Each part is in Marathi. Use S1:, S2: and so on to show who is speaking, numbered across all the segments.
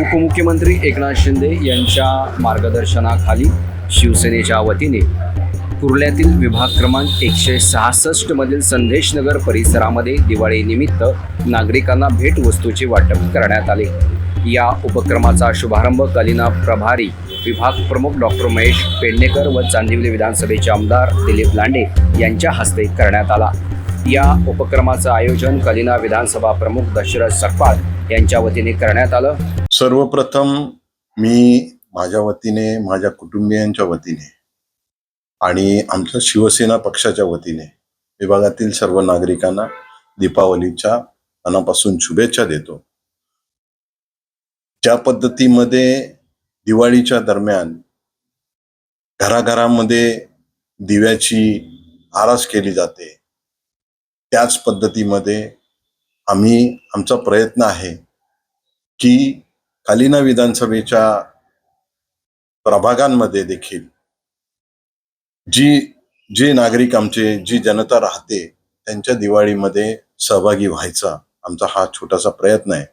S1: उपमुख्यमंत्री एकनाथ शिंदे यांच्या मार्गदर्शनाखाली शिवसेनेच्या वतीने कुर्ल्यातील विभाग क्रमांक एकशे सहासष्टमधील संदेशनगर परिसरामध्ये दिवाळीनिमित्त नागरिकांना भेटवस्तूचे वाटप करण्यात आले. या उपक्रमाचा शुभारंभ कलिना प्रभारी विभाग प्रमुख डॉक्टर महेश पेडणेकर व चांदिवली विधानसभेचे आमदार दिलीप लांडे यांच्या हस्ते करण्यात आला. या उपक्रमाचं आयोजन कलिना विधानसभा प्रमुख दशरथ सकपाळ यांच्या वतीने करण्यात आलं.
S2: सर्वप्रथम मी माझ्या वतीने माझ्या कुटुंबियांच्या वतीने आणि आमच्या शिवसेना पक्षाच्या वतीने विभागातील सर्व नागरिकांना दीपावलीच्या मनापासून शुभेच्छा देतो. ज्या पद्धतीमध्ये दिवाळीच्या दरम्यान घराघरामध्ये दिव्याची आरास केली जाते त्याच पद्धतीमध्ये आम्ही आमचा प्रयत्न आहे की कालिना विधानसभेच्या प्रभागांमध्ये देखील जी जे नागरिक आमचे जी जनता राहते त्यांच्या दिवाळीमध्ये सहभागी व्हायचा आमचा हा छोटासा प्रयत्न आहे.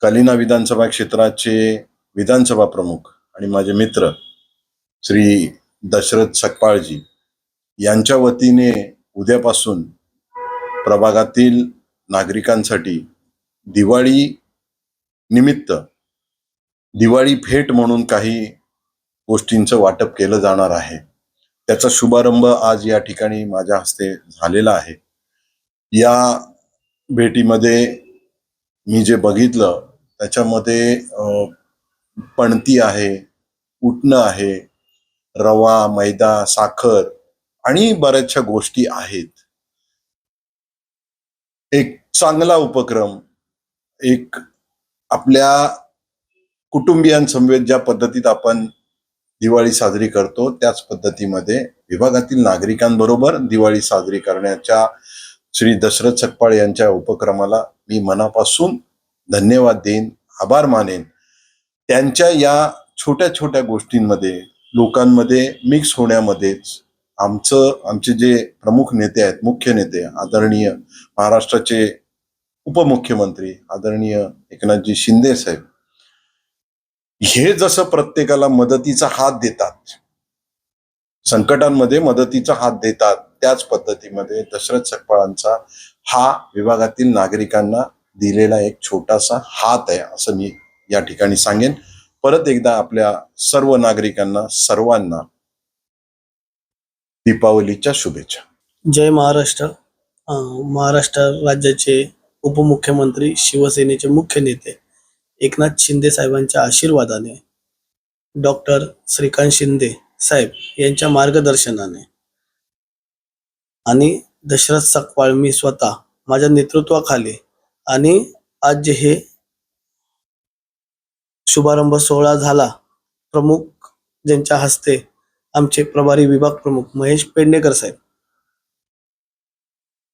S2: कालिना विधानसभा क्षेत्राचे विधानसभा प्रमुख आणि माझे मित्र श्री दशरथ सकपाळजी यांच्या वतीने उद्यापासून प्रभागातील नागरिकांसाठी दिवाळी निमित्त दिवाळी भेट म्हणून काही गोष्टींचं वाटप केलं जाणार आहे. त्याचा शुभारंभ आज या ठिकाणी माझ्या हस्ते झालेला आहे. या भेटीमध्ये मी जे बघितलं त्याच्यामध्ये पणती आहे उटणं आहे रवा मैदा साखर आणि बऱ्याचशा गोष्टी आहेत. एक चांगला उपक्रम एक आपल्या कुटुंबियांसमवेत ज्या पद्धतीत आपण दिवाळी साजरी करतो त्याच पद्धतीमध्ये विभागातील नागरिकांबरोबर दिवाळी साजरी करण्याच्या श्री दशरथ सकपाळ यांच्या उपक्रमाला मी मनापासून धन्यवाद देईन आभार मानेन. त्यांच्या या छोट्या छोट्या गोष्टींमध्ये लोकांमध्ये मिक्स होण्यामध्येच आमचं आमचे जे प्रमुख नेते आहेत मुख्य नेते आदरणीय महाराष्ट्राचे उपमुख्यमंत्री आदरणीय एकनाथजी शिंदे साहेब हे जसं प्रत्येकाला मदतीचा हात देतात संकटांमध्ये मदतीचा हात देतात त्याच पद्धतीमध्ये दशरथ सकपाळांचा हा विभागातील नागरिकांना दिलेला एक छोटासा हात आहे असं मी या ठिकाणी सांगेन. परत एकदा आपल्या सर्व नागरिकांना सर्वांना दीपावलीच्या शुभेच्छा.
S3: जय महाराष्ट्र. महाराष्ट्र राज्याचे उपमुख्यमंत्री शिवसेनेचे मुख्य नेते एकनाथ शिंदे साहेबांच्या आशीर्वादाने डॉक्टर श्रीकांत शिंदे साहेब यांच्या मार्गदर्शनाने. आणि दशरथ सकपाळ मी स्वतः माझ्या नेतृत्वाखाली. आणि आज जे हे शुभारंभ सोहळा झाला. प्रमुख ज्यांच्या हस्ते आमचे प्रभारी विभाग प्रमुख महेश पेडणेकर साहेब.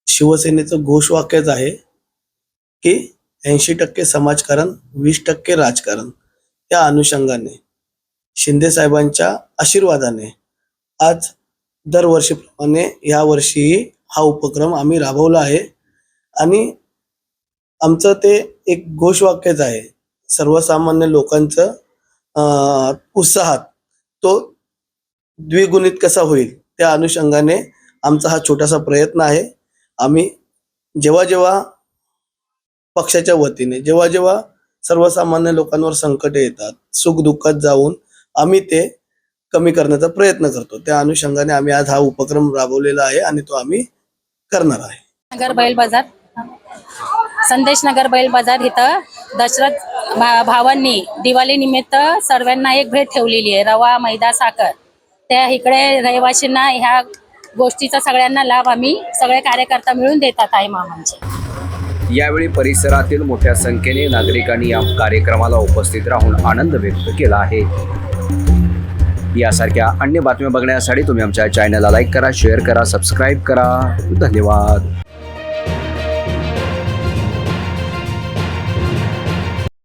S3: शिवसेनेचं घोषवाक्यच आहे की ऐंशी टक्के समाजकारण वीस टक्के राजकारण. या अनुषंगाने शिंदे साहेबांच्या आशीर्वादाने आज दरवर्षीप्रमाणे यावर्षीही हा उपक्रम आम्ही राबवला आहे. आणि आमचं ते एक घोषवाक्यच आहे. सर्वसामान्य लोकांचं उत्साहात तो द्विगुणित कसा होईल त्या अनुषंगाने आमचा हा छोटासा प्रयत्न आहे. आम्ही जेव्हा जेव्हा पक्षाच्या वतीने. जेव्हा जेव्हा सर्वसामान्य लोकांवर संकट येतात सुख दुःखात जाऊन आम्ही ते कमी करण्याचा प्रयत्न करतो. त्या अनुषंगाने आम्ही आज हा उपक्रम राबवलेला आहे आणि तो आम्ही करणार आहे.
S4: नगर बैल बाजार. संदेश नगर बैल बाजार इथं दशरथ भा भावांनी दिवाळी निमित्त सर्वांना एक भेट ठेवलेली आहे. रवा मैदा साखर. त्या इकडे रहिवाशींना ह्या गोष्टीचा सगळ्यांना लाभ आम्ही सगळे कार्यकर्ता मिळून देतात आहे मामांचे.
S1: यावेळी परिसरातील मोठ्या संख्येने नागरिकांनी या कार्यक्रमाला उपस्थित राहून आनंद व्यक्त केला आहे. यासारख्या अन्य बातम्या बघण्यासाठी तुम्ही आमच्या चॅनलला लाईक करा शेअर करा सबस्क्राईब करा. धन्यवाद.